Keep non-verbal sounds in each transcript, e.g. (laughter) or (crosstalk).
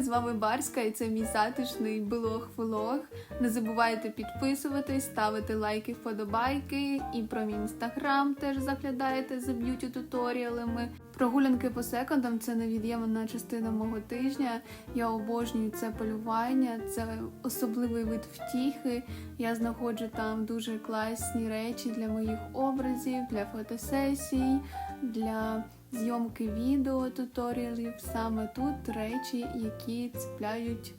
звати Барська, і це мій затишний блог-влог. Не забувайте підписуватись, ставити лайки, вподобайки. І про мій інстаграм теж заглядайте за б'юті туторіалами. Прогулянки по секондам це невід'ємна частина мого тижня. Я обожнюю це полювання, це особливий вид втіхи. Я знаходжу там дуже класні речі для моїх образів, для фотосесій, для зйомки відео туторіалів. Саме тут речі, які цепляють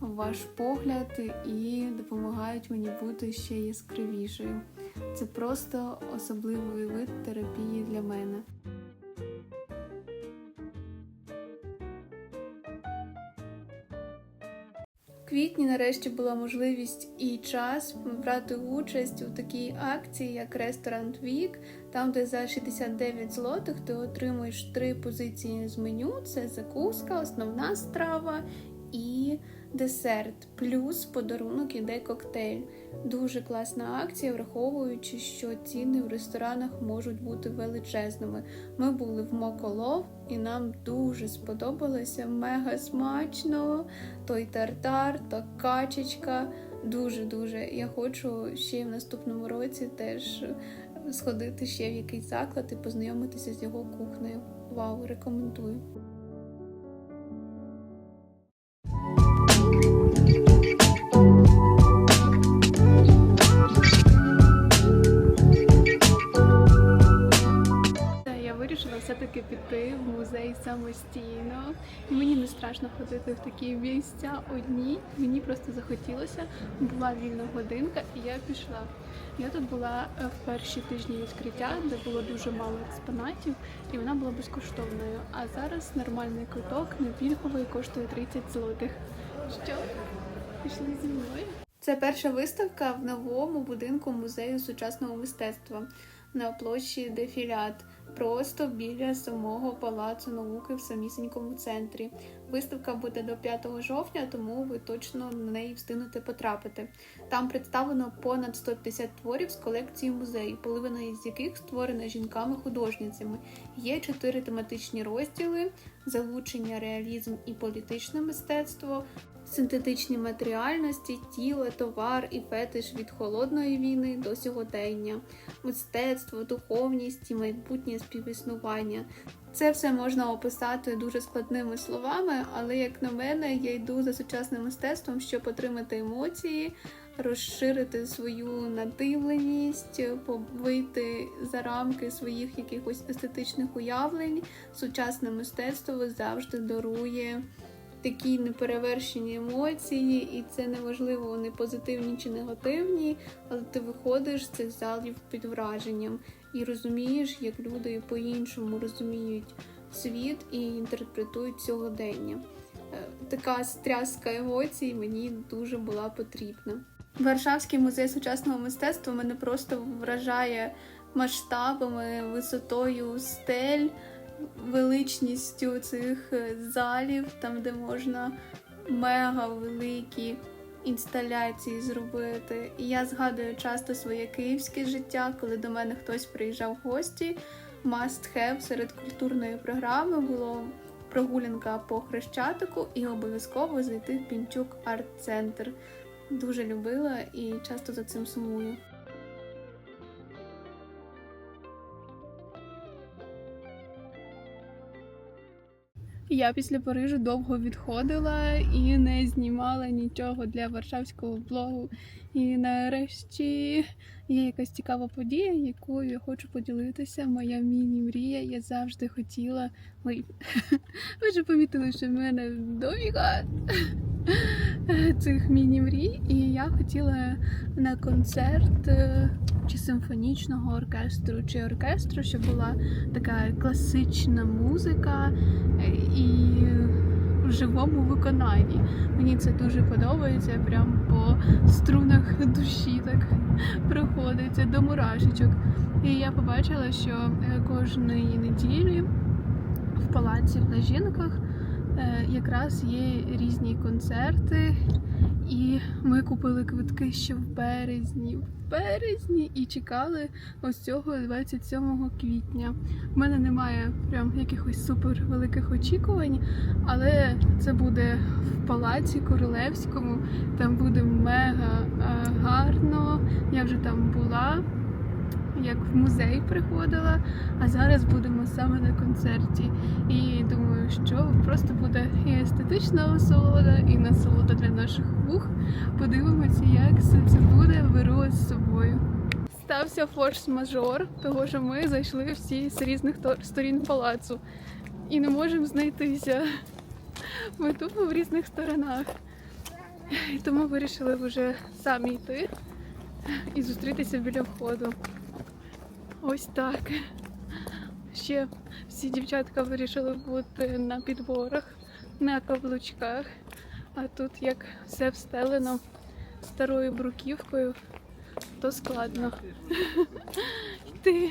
ваш погляд і допомагають мені бути ще яскравішою. Це просто особливий вид терапії для мене. Квітні нарешті була можливість і час брати участь у такій акції, як Ресторан Вік, там, де за 69 злотих ти отримуєш три позиції з меню: це закуска, основна страва і десерт. Плюс подарунок іде коктейль. Дуже класна акція, враховуючи, що ціни в ресторанах можуть бути величезними. Ми були в Моколов, і нам дуже сподобалося мега смачно. Той тартар, та качечка. Дуже дуже. Я хочу ще й в наступному році теж сходити ще в якийсь заклад і познайомитися з його кухнею. Вау, рекомендую. Самостійно. І Мені не страшно ходити в такі місця одні. Мені просто захотілося. Була вільна годинка, і я пішла. Я тут була е, в перші тижні відкриття, де було дуже мало експонатів, і вона була безкоштовною. А зараз нормальний квиток не пільговий коштує 30 злотих. Що? Пішли зі мною? Це перша виставка в новому будинку музею сучасного мистецтва на площі Дефілят, просто біля самого палацу науки в самісінькому центрі. Виставка буде до 5 жовтня, тому ви точно на неї встигнете потрапити. Там представлено понад 150 творів з колекції музею, половина із яких створена жінками-художницями. Є чотири тематичні розділи: залучення, реалізм і політичне мистецтво. Синтетичні матеріальності, тіло, товар і фетиш від холодної війни до сьогодення, мистецтво, духовність і майбутнє співіснування. Це все можна описати дуже складними словами, але як на мене, я йду за сучасним мистецтвом, щоб отримати емоції, розширити свою надивленість, вийти за рамки своїх якихось естетичних уявлень. Сучасне мистецтво завжди дарує такі неперевершені емоції, і це неважливо, вони позитивні чи негативні, але ти виходиш з цих залів під враженням і розумієш, як люди по-іншому розуміють світ і інтерпретують сьогодення. Е, Така стряска емоцій мені дуже була потрібна. Варшавський музей сучасного мистецтва мене просто вражає масштабами, висотою стель величністю цих е, залів, там де можна мега великі інсталяції зробити. І я згадую часто своє київське життя, коли до мене хтось приїжджав в гості. Must have серед культурної програми було прогулянка по Хрещатику і обов'язково зайти в Пінчук арт-центр. Дуже любила і часто за цим сумую. Я після Парижу довго відходила і не знімала нічого для варшавського блогу. І нарешті є якась цікава подія, якою я хочу поділитися. Моя міні-мрія. Я завжди хотіла. (laughs) Ви вже помітили, що в мене дофіга (laughs) цих міні-мрій. І я хотіла на концерт е, чи симфонічного оркестру, чи оркестру, щоб була така класична музика е, і в живому виконанні. Мені це дуже подобається, прям по струнах душі так проходиться до мурашечок. І я побачила, що е, кожної неділі в палаці в Лежінках е, якраз є різні концерти, і ми купили квитки ще в березні. В березні і чекали ось цього 27 квітня. У мене немає прям якихось супер великих очікувань, але це буде в палаці Королевському. Там буде мега е, гарно. Я вже там була, як в музей приходила, а зараз будемо саме на концерті. І що просто буде і естетична насолода, і насолода для наших вух. Подивимося, як все це буде. Беру з собою. Стався форс-мажор, того що ми зайшли всі з різних сторін палацу і не можемо знайтися. Ми тупо в різних сторонах. І тому вирішили вже самі йти і зустрітися біля входу. Ось так. Ще всі дівчатка вирішили бути на підборах, на каблучках. А тут як все встелено старою бруківкою, то складно йти.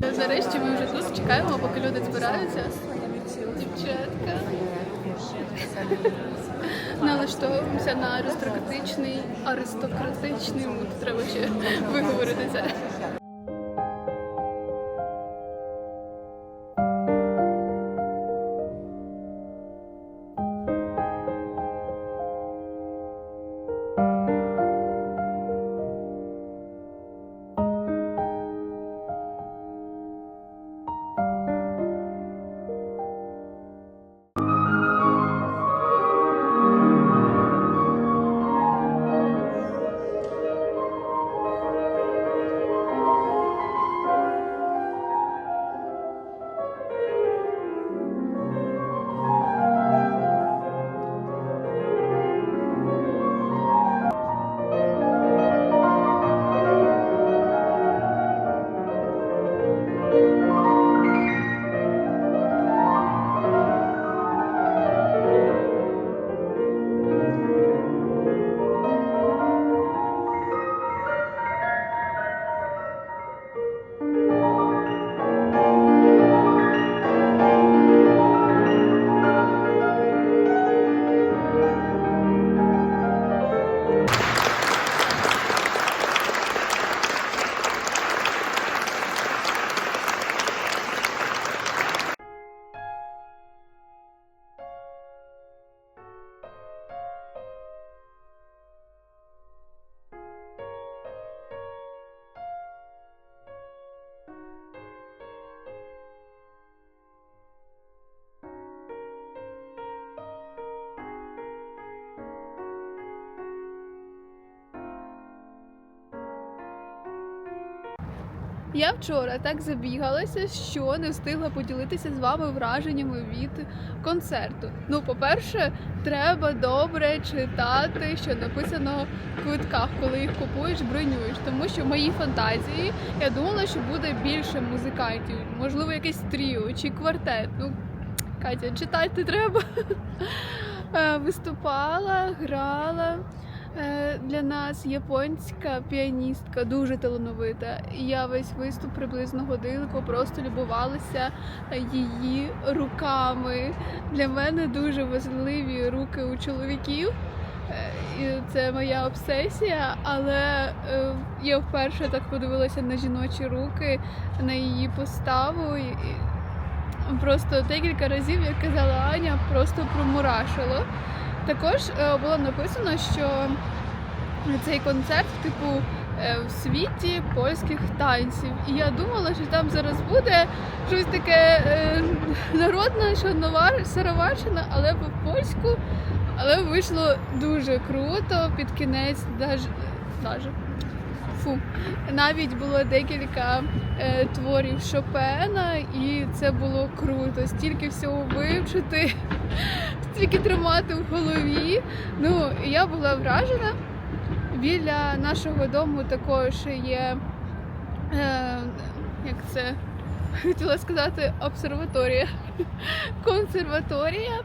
Нарешті ми вже тут чекаємо, поки люди збираються. Дівчатка. Налаштовуємося на аристократичний, аристократичний мут. Треба ще виговорити Я вчора так забігалася, що не встигла поділитися з вами враженнями від концерту. Ну, по-перше, треба добре читати, що написано в квитках, коли їх купуєш, бронюєш. Тому що в моїй фантазії я думала, що буде більше музикантів, можливо, якесь тріо чи квартет. Ну, Катя, читати треба. (laughs) Е, Виступала, грала. Е, Для нас японська піаністка дуже талановита. Я весь виступ приблизно годинку просто любувалася її руками. Для мене дуже важливі руки у чоловіків. Е, І це моя обсесія, але е, я вперше так подивилася на жіночі руки, на її поставу. І- Просто декілька разів, як казала Аня, просто промурашило. Також е, було написано, що цей концерт, типу, е, в світі польських танців. І я думала, що там зараз буде щось таке е, народне, що нова сироварщина, але по польську. Але вийшло дуже круто під кінець, даже, даже. Фу. Навіть було декілька е, творів Шопена, і це було круто. Стільки всього вивчити, стільки тримати в голові. Ну, я була вражена. Біля нашого дому також є, е, як це хотіла сказати, обсерваторія, (laughs) консерваторія.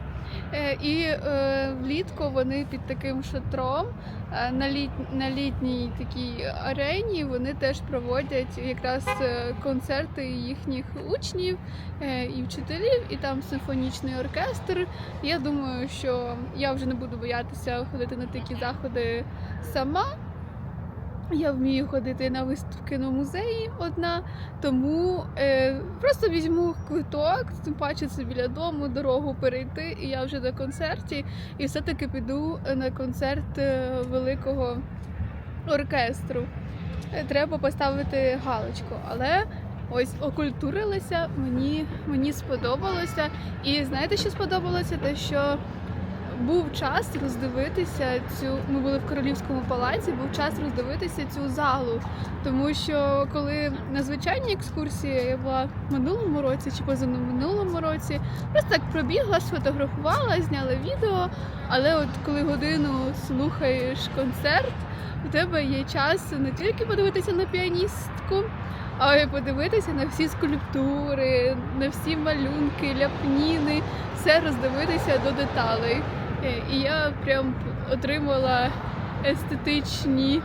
Е, І е, влітку вони під таким шатром е, на, літ, на літній такій арені вони теж проводять якраз концерти їхніх учнів і вчителів, і там симфонічний оркестр. Я думаю, що я вже не буду боятися ходити на такі заходи сама. Я вмію ходити на виставки на музеї одна, тому е, просто візьму квиток, тим паче це біля дому, дорогу перейти, і я вже на концерті, і все-таки піду на концерт е, великого оркестру. Е, Треба поставити галочку, але ось окультурилася, мені, мені сподобалося. І знаєте, що сподобалося? Те, що був час роздивитися цю. Ми були в королівському палаці, був час роздивитися цю залу. Тому що коли на звичайній екскурсії я була в минулому році чи позаминулому році, просто так пробігла, сфотографувала, зняла відео. Але от коли годину слухаєш концерт, у тебе є час не тільки подивитися на піаністку, а й подивитися на всі скульптури, на всі малюнки, ляпніни, все роздивитися до деталей. Е, І я прям отримала естетичні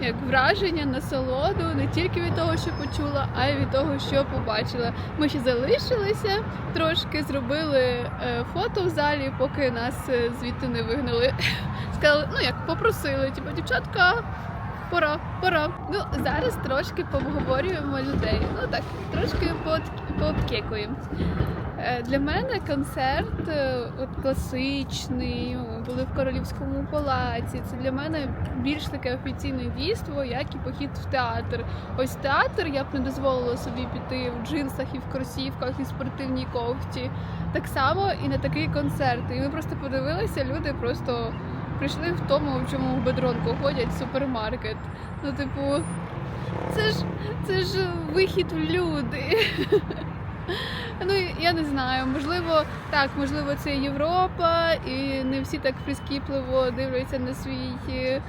як враження, насолоду не тільки від того, що почула, а й від того, що побачила. Ми ще залишилися, трошки зробили е, фото в залі, поки нас е, звідти не вигнали. (laughs) Сказали, ну як попросили, типу, дівчатка. Пора, пора. Ну зараз трошки поговорюємо людей. Ну так, трошки. Е, Для мене концерт е, от класичний, були в королівському палаці. Це для мене більш таке офіційне дійство, як і похід в театр. Ось театр я б не дозволила собі піти в джинсах і в кросівках і в спортивній кофті. Так само і на такий концерт. І ми просто подивилися, люди просто прийшли в тому, в чому в бедронку ходять в супермаркет. Ну, типу, це ж це ж вихід в люди. (laughs) Ну, я не знаю, можливо, так, можливо, це Європа, і не всі так прискіпливо дивляться на свій е,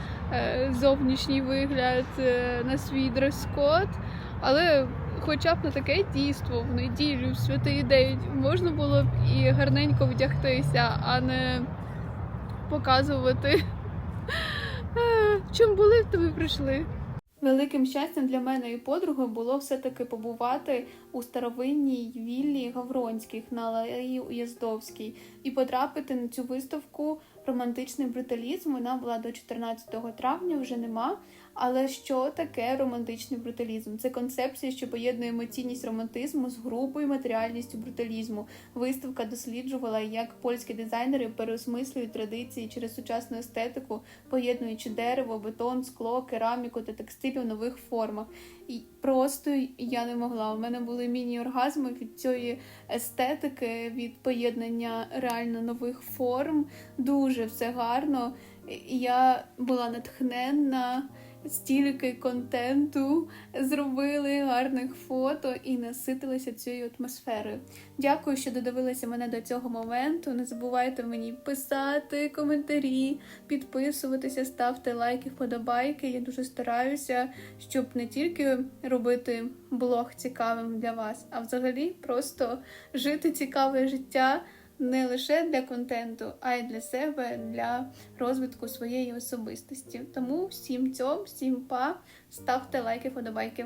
зовнішній вигляд, е, на свій дрес-код. Але хоча б на таке дійство в неділю, в святий день, можна було б і гарненько вдягтися, а не показувати, е, чому були, в тобі прийшли. Великим щастям для мене і подруги було все-таки побувати у старовинній віллі Гавронських на алеї Уєздовській і потрапити на цю виставку Романтичний бруталізм. Вона була до 14 травня, вже нема. Але що таке романтичний бруталізм? Це концепція, що поєднує емоційність романтизму з грубою матеріальністю бруталізму. Виставка досліджувала, як польські дизайнери переосмислюють традиції через сучасну естетику, поєднуючи дерево, бетон, скло, кераміку та текстиль у нових формах. І просто я не могла. У мене були міні-оргазми від цієї естетики, від поєднання реально нових форм. Дуже все гарно. Я була натхненна. Стільки контенту зробили гарних фото і наситилися цією атмосферою. Дякую, що додивилися мене до цього моменту. Не забувайте мені писати коментарі, підписуватися, ставте лайки, вподобайки. Я дуже стараюся, щоб не тільки робити блог цікавим для вас, а взагалі просто жити цікаве життя не лише для контенту, а й для себе, для розвитку своєї особистості. Тому всім цьом, всім па, ставте лайки, вподобайки.